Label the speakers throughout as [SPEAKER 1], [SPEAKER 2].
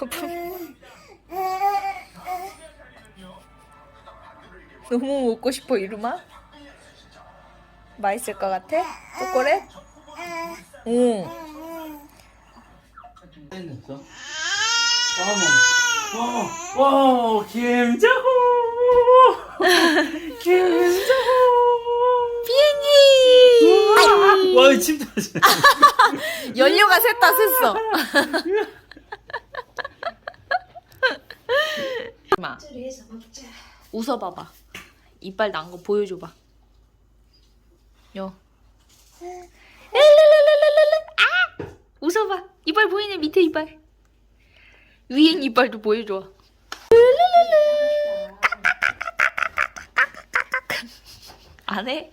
[SPEAKER 1] 너무 먹고 싶어 이루마? 맛있을 것 같아? 초콜릿? 응.
[SPEAKER 2] 했어? 어머, 와, 와, 김자호, 김자호.
[SPEAKER 1] 비행기!
[SPEAKER 2] 와, 침 터져.
[SPEAKER 1] 연료가 샜다 샜어. 웃어봐봐. 이빨 난 거 보여줘봐. 요. 아! 웃어봐. 이빨 보이네 밑에 이빨. 위엔 이빨도 보여줘. 안 해?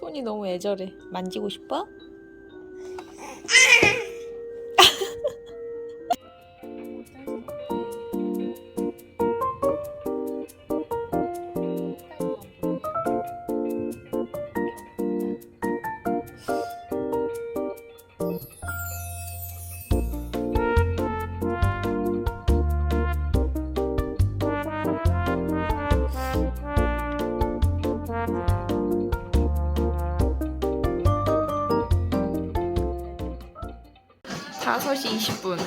[SPEAKER 1] 손이 너무 애절해. 만지고 싶어? 다섯 시 20분.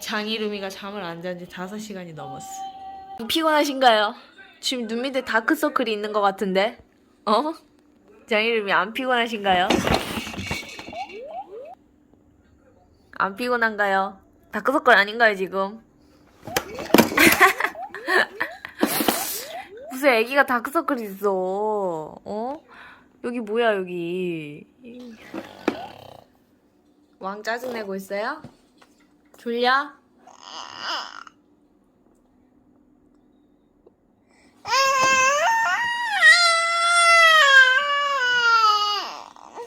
[SPEAKER 1] 장이루미가 잠을 안 잔 지 5시간이 넘었어. 피곤하신가요? 지금 눈 밑에 다크서클이 있는 것 같은데? 어? 장이루미 안 피곤하신가요? 안 피곤한가요? 다크서클 아닌가요, 지금? 무슨 애기가 다크서클 있어? 어? 여기 뭐야, 여기. 왕 짜증내고 있어요? 졸려?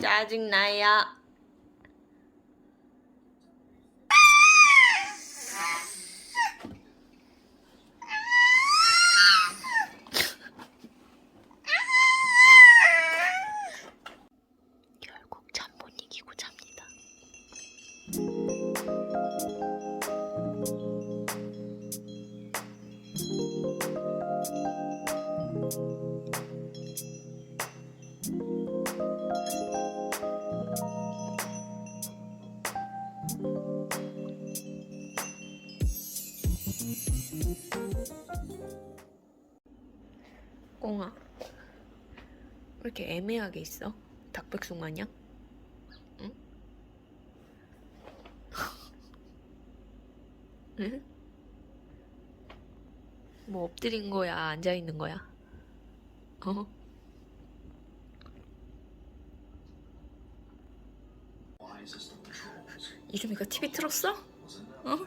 [SPEAKER 1] 짜증나요. 왜 이렇게 애매하게 있어? 닭백숙 마냥? 응? 응? 뭐 엎드린 거야? 앉아 있는 거야? 어? 이름이가 TV 틀었어? 어?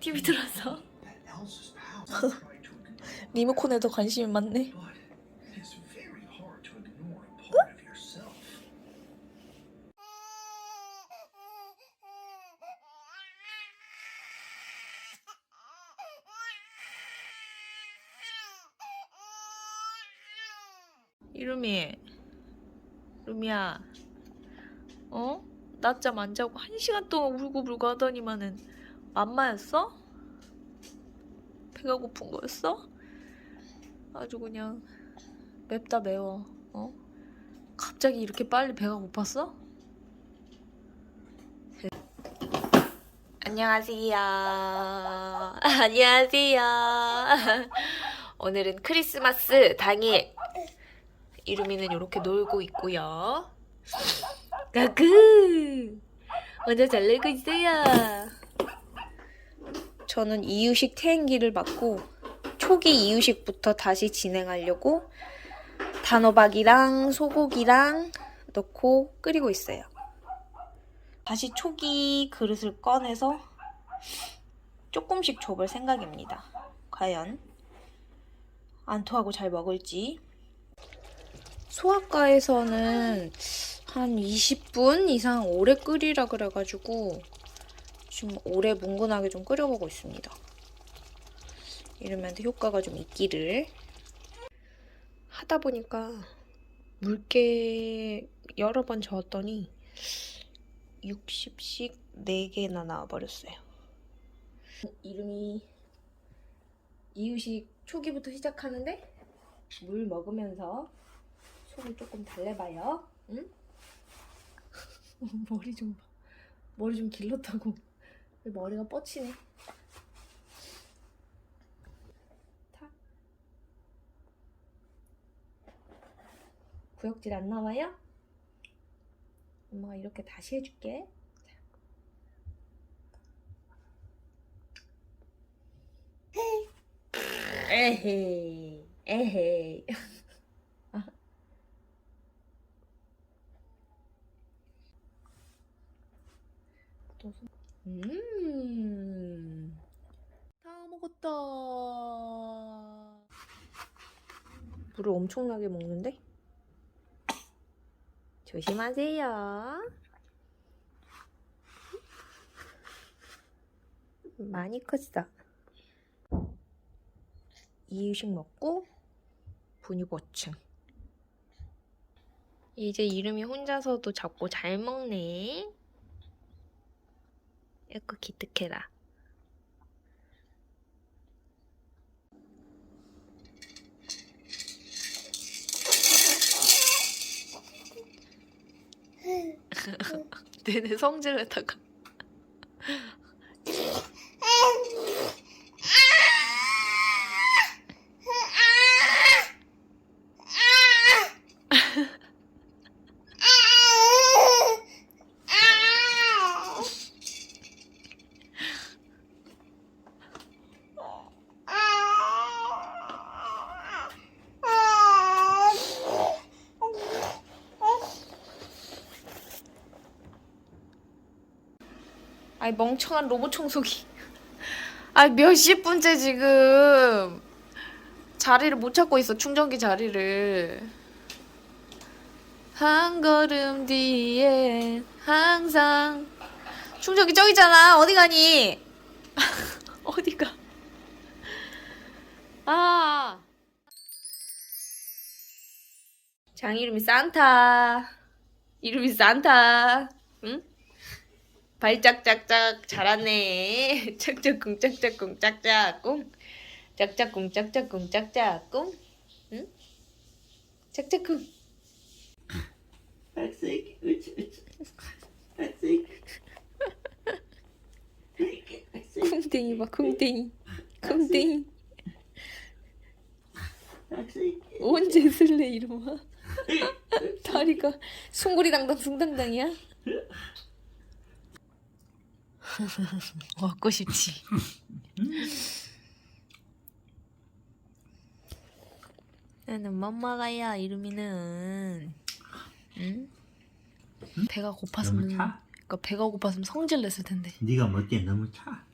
[SPEAKER 1] TV 틀었어? 리모컨에 더 관심이 많네. 이루미, 루미야, 어? 낮잠 안 자고 한 시간 동안 울고불고 하더니만은 맘마였어? 배가 고픈 거였어? 아주 그냥 맵다 매워. 어? 갑자기 이렇게 빨리 배가 고팠어? 안녕하세요. 안녕하세요. 오늘은 크리스마스 당일. 이루미는 이렇게 놀고 있고요. 가그 혼자 잘 놀고 있어요. 저는 이유식 태행기를 받고 초기 이유식부터 다시 진행하려고 단호박이랑 소고기랑 넣고 끓이고 있어요. 다시 초기 그릇을 꺼내서 조금씩 줘볼 생각입니다. 과연 안 토하고 잘 먹을지. 소아과에서는 한 20분 이상 오래 끓이라 그래가지고 지금 오래 뭉근하게 좀 끓여보고 있습니다. 이러면 효과가 좀 있기를. 하다 보니까 물개 여러 번 저었더니 60씩 4개나 나와버렸어요. 이름이 이유식 초기부터 시작하는데 물 먹으면서 속을 조금 달래봐요. 응? 머리 좀 봐. 머리 좀 길렀다고. 머리가 뻗치네. 구역질 안 나와요? 엄마가 이렇게 다시 해줄게. 에헤이, 에헤이. 또 손- 음, 다 먹었다. 물을 엄청나게 먹는데? 조심하세요. 많이 컸어. 이유식 먹고 분유보충. 이제 이름이 혼자서도 잡고 잘 먹네. 이거 기특해라. 내내 성질에다가 아이 멍청한 로봇 청소기. 아 몇십 분째 지금 자리를 못 찾고 있어 충전기 자리를. 한 걸음 뒤에 항상 충전기 저기 있잖아 어디 가니? 어디 가? 아. 장 이름이 산타. 이름이 산타. 응? 발짝짝짝 잘하네. 짝짝꿍 짝짝꿍 짝짝꿍. 짝짝꿍 짝짝꿍 짝짝꿍. 응? 짝짝꿍.
[SPEAKER 2] 백색, 으치, 으치. 백색,
[SPEAKER 1] 쿵땡이 봐. 쿵땡이.
[SPEAKER 2] 백색.
[SPEAKER 1] 언제 쓸래 이놈아. 다리가 숭구리당당 숭당당이야. 먹고 싶지. 나는 맘마가야 이름이는 응? 배가 고팠으면
[SPEAKER 2] 너무 차?
[SPEAKER 1] 그러니까 배가 고팠으면 성질 냈을 텐데
[SPEAKER 2] 네가 멋대 너무 차.